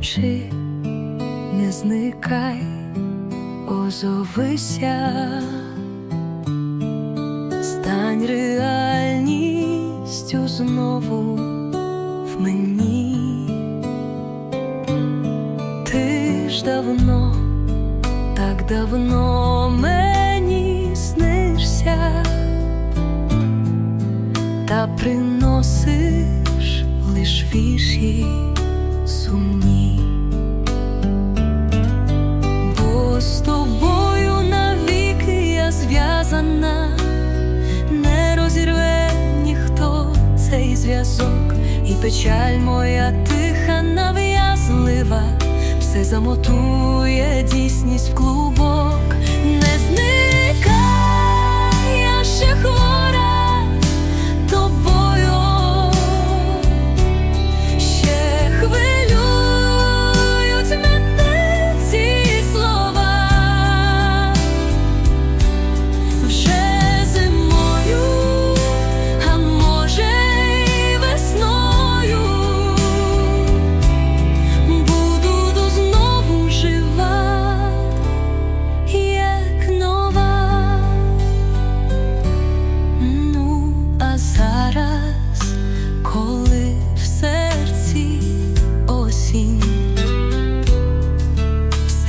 мовчи, не зникай, озовися, стань реальністю знову в мені, ти ж давно, так давно мені снишся, та приносиш лиш віші. і печаль моя тиха нав'язлива, все замотує дій.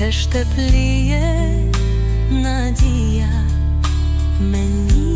теж тепліє надія мені.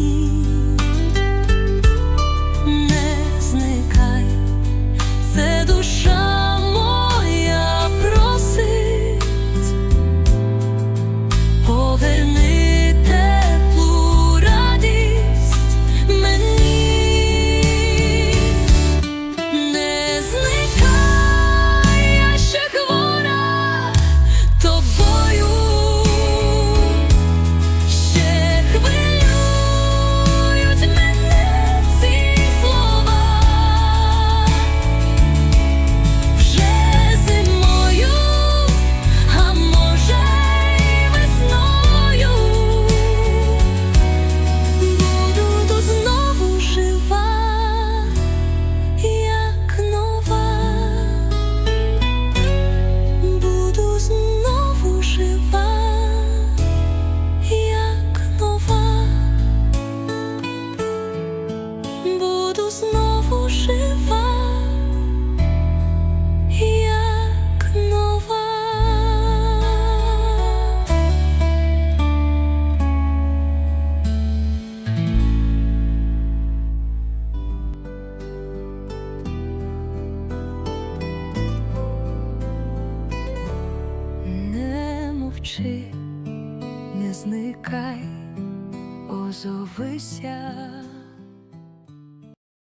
зникай, озовися.